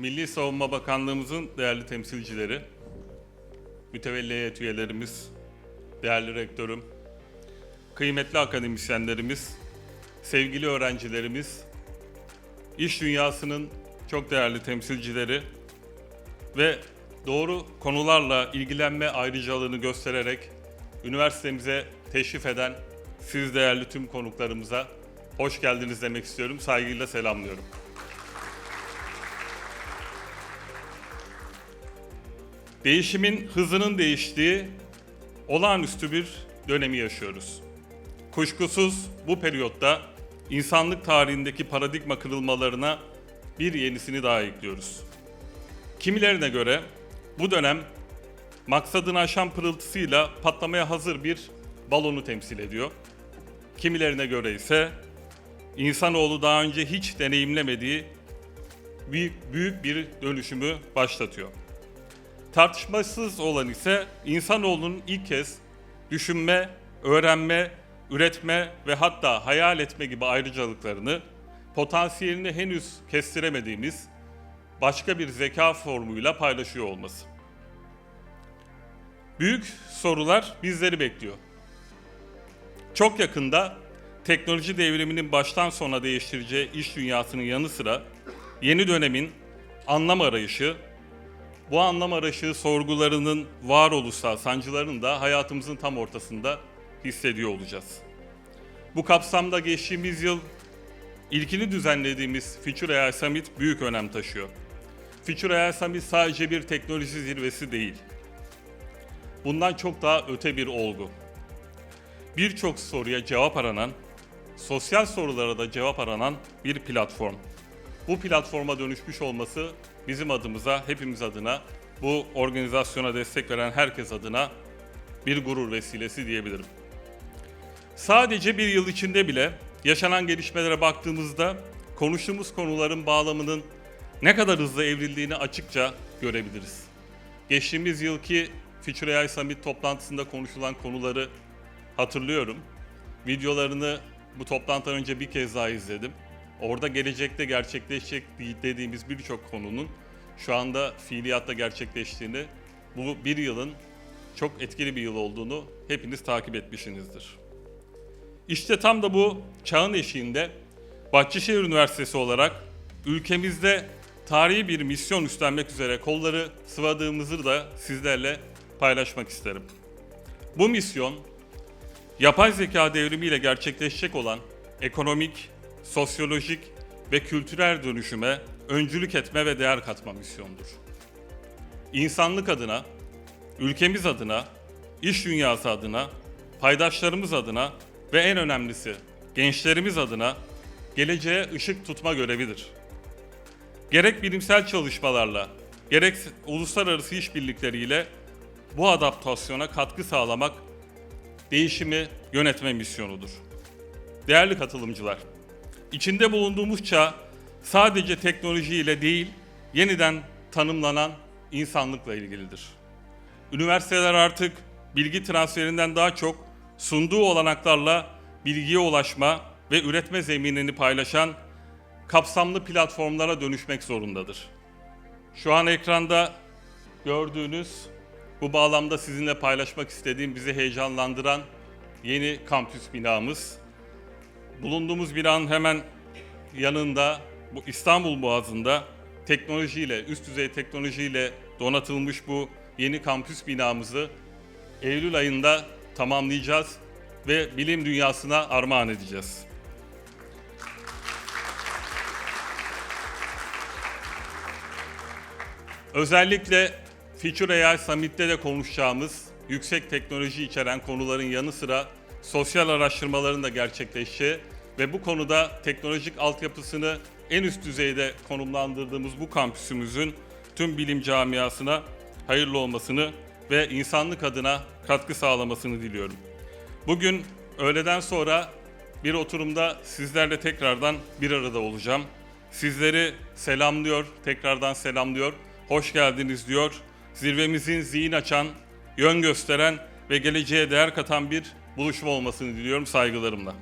Milli Savunma Bakanlığımızın değerli temsilcileri, mütevelli heyet üyelerimiz, değerli rektörüm, kıymetli akademisyenlerimiz, sevgili öğrencilerimiz, iş dünyasının çok değerli temsilcileri ve doğru konularla ilgilenme ayrıcalığını göstererek üniversitemize teşrif eden siz değerli tüm konuklarımıza hoş geldiniz demek istiyorum. Saygıyla selamlıyorum. Değişimin hızının değiştiği olağanüstü bir dönemi yaşıyoruz. Kuşkusuz bu periyotta insanlık tarihindeki paradigma kırılmalarına bir yenisini daha ekliyoruz. Kimilerine göre bu dönem maksadını aşan pırıltısıyla patlamaya hazır bir balonu temsil ediyor. Kimilerine göre ise insanoğlu daha önce hiç deneyimlemediği büyük, büyük bir dönüşümü başlatıyor. Tartışmasız olan ise insanoğlunun ilk kez düşünme, öğrenme, üretme ve hatta hayal etme gibi ayrıcalıklarını potansiyelini henüz kestiremediğimiz başka bir zeka formuyla paylaşıyor olması. Büyük sorular bizleri bekliyor. Çok yakında teknoloji devriminin baştan sona değiştireceği iş dünyasının yanı sıra yeni dönemin anlam arayışı, bu anlam arayışı sorgularının varoluşsal sancılarını da hayatımızın tam ortasında hissediyor olacağız. Bu kapsamda geçtiğimiz yıl ilkini düzenlediğimiz Future AI Summit büyük önem taşıyor. Future AI Summit sadece bir teknoloji zirvesi değil. Bundan çok daha öte bir olgu. Birçok soruya cevap aranan, sosyal sorulara da cevap aranan bir platform. Bu platforma dönüşmüş olması bizim adımıza, hepimiz adına, bu organizasyona destek veren herkes adına bir gurur vesilesi diyebilirim. Sadece bir yıl içinde bile yaşanan gelişmelere baktığımızda konuştuğumuz konuların bağlamının ne kadar hızlı evrildiğini açıkça görebiliriz. Geçtiğimiz yılki Future AI Summit toplantısında konuşulan konuları hatırlıyorum. Videolarını bu toplantıdan önce bir kez daha izledim. Orada gelecekte gerçekleşecek dediğimiz birçok konunun şu anda fiiliyatta gerçekleştiğini, bu bir yılın çok etkili bir yıl olduğunu hepiniz takip etmişsinizdir. İşte tam da bu çağın eşiğinde Bahçeşehir Üniversitesi olarak ülkemizde tarihi bir misyon üstlenmek üzere kolları sıvadığımızı da sizlerle paylaşmak isterim. Bu misyon yapay zeka devrimiyle gerçekleşecek olan ekonomik, sosyolojik ve kültürel dönüşüme öncülük etme ve değer katma misyonudur. İnsanlık adına, ülkemiz adına, iş dünyası adına, paydaşlarımız adına ve en önemlisi gençlerimiz adına geleceğe ışık tutma görevidir. Gerek bilimsel çalışmalarla, gerek uluslararası işbirlikleriyle bu adaptasyona katkı sağlamak değişimi yönetme misyonudur. Değerli katılımcılar, içinde bulunduğumuz çağ sadece teknolojiyle değil, yeniden tanımlanan insanlıkla ilgilidir. Üniversiteler artık bilgi transferinden daha çok sunduğu olanaklarla bilgiye ulaşma ve üretme zeminini paylaşan kapsamlı platformlara dönüşmek zorundadır. Şu an ekranda gördüğünüz bu bağlamda sizinle paylaşmak istediğim bizi heyecanlandıran yeni kampüs binamız. Bulunduğumuz binanın hemen yanında bu İstanbul Boğazı'nda teknolojiyle, üst düzey teknolojiyle donatılmış bu yeni kampüs binamızı Eylül ayında tamamlayacağız ve bilim dünyasına armağan edeceğiz. Özellikle Future AI Summit'te de konuşacağımız yüksek teknoloji içeren konuların yanı sıra sosyal araştırmaların da gerçekleşeceği ve bu konuda teknolojik altyapısını en üst düzeyde konumlandırdığımız bu kampüsümüzün tüm bilim camiasına hayırlı olmasını ve insanlık adına katkı sağlamasını diliyorum. Bugün öğleden sonra bir oturumda sizlerle tekrardan bir arada olacağım. Sizleri selamlıyor, tekrardan selamlıyor. Hoş geldiniz diyor. Zirvemizin zihin açan, yön gösteren ve geleceğe değer katan bir buluşma olmasını diliyorum saygılarımla.